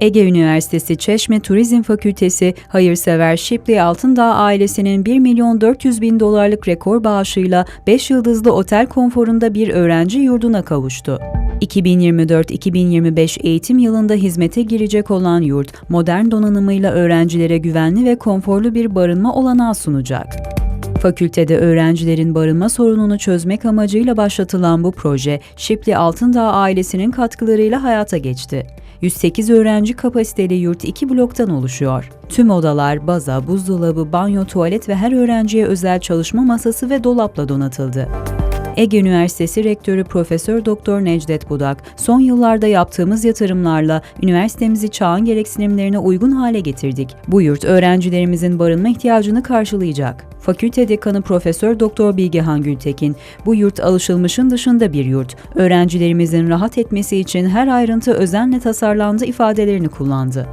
Ege Üniversitesi Çeşme Turizm Fakültesi hayırsever Şipli Altındağ ailesinin 1 milyon 400 bin dolarlık rekor bağışıyla 5 yıldızlı otel konforunda bir öğrenci yurduna kavuştu. 2024-2025 eğitim yılında hizmete girecek olan yurt, modern donanımıyla öğrencilere güvenli ve konforlu bir barınma olanağı sunacak. Fakültede öğrencilerin barınma sorununu çözmek amacıyla başlatılan bu proje, Şipli Altındağ ailesinin katkılarıyla hayata geçti. 108 öğrenci kapasiteli yurt iki bloktan oluşuyor. Tüm odalar baza, buzdolabı, banyo, tuvalet ve her öğrenciye özel çalışma masası ve dolapla donatıldı. Ege Üniversitesi Rektörü Profesör Doktor Necdet Budak, son yıllarda yaptığımız yatırımlarla üniversitemizi çağın gereksinimlerine uygun hale getirdik. Bu yurt öğrencilerimizin barınma ihtiyacını karşılayacak. Fakülte Dekanı Profesör Doktor Bilgehan Gültekin, bu yurt alışılmışın dışında bir yurt. Öğrencilerimizin rahat etmesi için her ayrıntı özenle tasarlandı ifadelerini kullandı.